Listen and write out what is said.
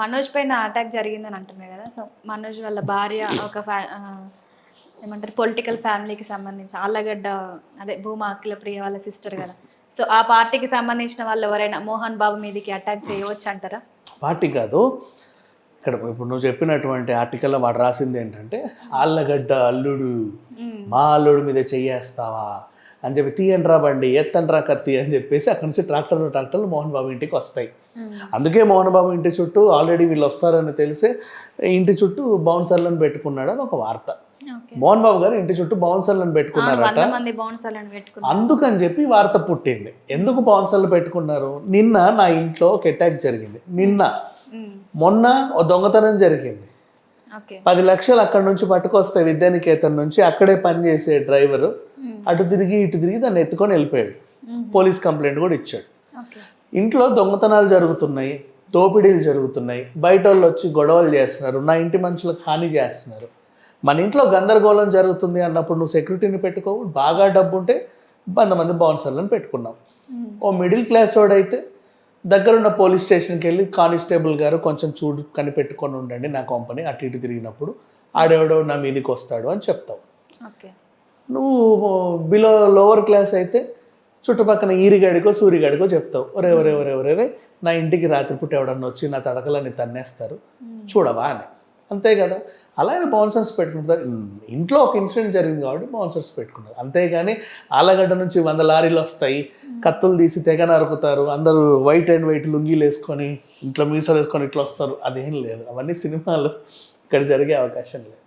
మనోజ్ పైన అటాక్ జరిగిందని అంటున్నారు కదా. సో మనోజ్ వాళ్ళ భార్య ఒక ఫ్యా ఏమంటారు పొలిటికల్ ఫ్యామిలీకి సంబంధించి ఆళ్ళగడ్డ అదే భూమా అఖిల ప్రియ వాళ్ళ సిస్టర్ కదా. సో ఆ పార్టీకి సంబంధించిన వాళ్ళు ఎవరైనా మోహన్ బాబు మీదకి అటాక్ చేయవచ్చు అంటారా పార్టీ కాదు. ఇక్కడ ఇప్పుడు నువ్వు చెప్పినటువంటి ఆర్టికల్లో వాడు రాసింది ఏంటంటే ఆళ్ళగడ్డ అల్లుడు. మా అల్లుడు మీద చెయ్యేస్తావా అని చెప్పి తీయండ్రా బండి ఎత్తండ్రా కత్తి అని చెప్పేసి అక్కడి నుంచి ట్రాక్టర్లు ట్రాక్టర్లు మోహన్ బాబు ఇంటికి వస్తాయి. అందుకే మోహన్ బాబు ఇంటి చుట్టూ ఆల్రెడీ వీళ్ళు వస్తారని తెలిసే ఇంటి చుట్టూ బౌన్సర్లను పెట్టుకున్నాడు అని ఒక వార్త. మోహన్ బాబు గారు ఇంటి చుట్టూ బౌన్సర్లను పెట్టుకున్నారట. అందుకని చెప్పి వార్త పుట్టింది. ఎందుకు బౌన్సర్లు పెట్టుకున్నారు? నిన్న నా ఇంట్లో ఒక అటాక్ జరిగింది. నిన్న. మొన్న ఓ దొంగతనం జరిగింది. పది లక్షలు అక్కడ నుంచి పట్టుకొస్తే విద్యానికేతన్ నుంచి అక్కడే పనిచేసే డ్రైవరు. అటు తిరిగి ఇటు తిరిగి దాన్ని ఎత్తుకొని వెళ్ళిపోయాడు. పోలీస్ కంప్లైంట్ కూడా ఇచ్చాడు. ఇంట్లో దొంగతనాలు జరుగుతున్నాయి దోపిడీలు జరుగుతున్నాయి బయట వాళ్ళు వచ్చి గొడవలు చేస్తున్నారు నా ఇంటి మనుషులకు హాని చేస్తున్నారు. మన ఇంట్లో గందరగోళం జరుగుతుంది అన్నప్పుడు నువ్వు సెక్యూరిటీని పెట్టుకోవు బాగా డబ్బు ఉంటే వంద మంది బౌన్సర్లను పెట్టుకున్నావు. ఓ మిడిల్ క్లాస్ వాడైతే దగ్గరున్న పోలీస్ స్టేషన్కి వెళ్ళి కానిస్టేబుల్ గారు కొంచెం చూడు కనిపెట్టుకొని ఉండండి నా కంపెనీ అటు ఇటు తిరిగినప్పుడు ఆడెవడో నా మీదకి వస్తాడు అని చెప్తావు ఓకే. నువ్వు బిలో లోవర్ క్లాస్ అయితే చుట్టుపక్కల ఈరిగాడికో సూరిగాడికో చెప్తావు. ఒరే ఒరే ఒరే ఒరే నా ఇంటికి రాత్రిపూట ఎవడన్నా వచ్చి నా తడకలని తన్నేస్తారు. చూడవా అని. అంతే కదా అలాగే బౌన్సర్స్ పెట్టుకుంటారు ఇంట్లో ఒక ఇన్సిడెంట్ జరిగింది కాబట్టి బౌన్సర్స్ పెట్టుకున్నారు. అంతేగాని ఆలగడ్డ నుంచి వంద లారీలు వస్తాయి. కత్తులు తీసి తెగ నరుకుతారు. అందరూ వైట్ అండ్ వైట్ లుంగీలు వేసుకొని ఇంట్లో మీసాలు వేసుకొని ఇట్లా వస్తారు. అదేం లేదు. అవన్నీ సినిమాలు. ఇక్కడ జరిగే అవకాశం లేదు.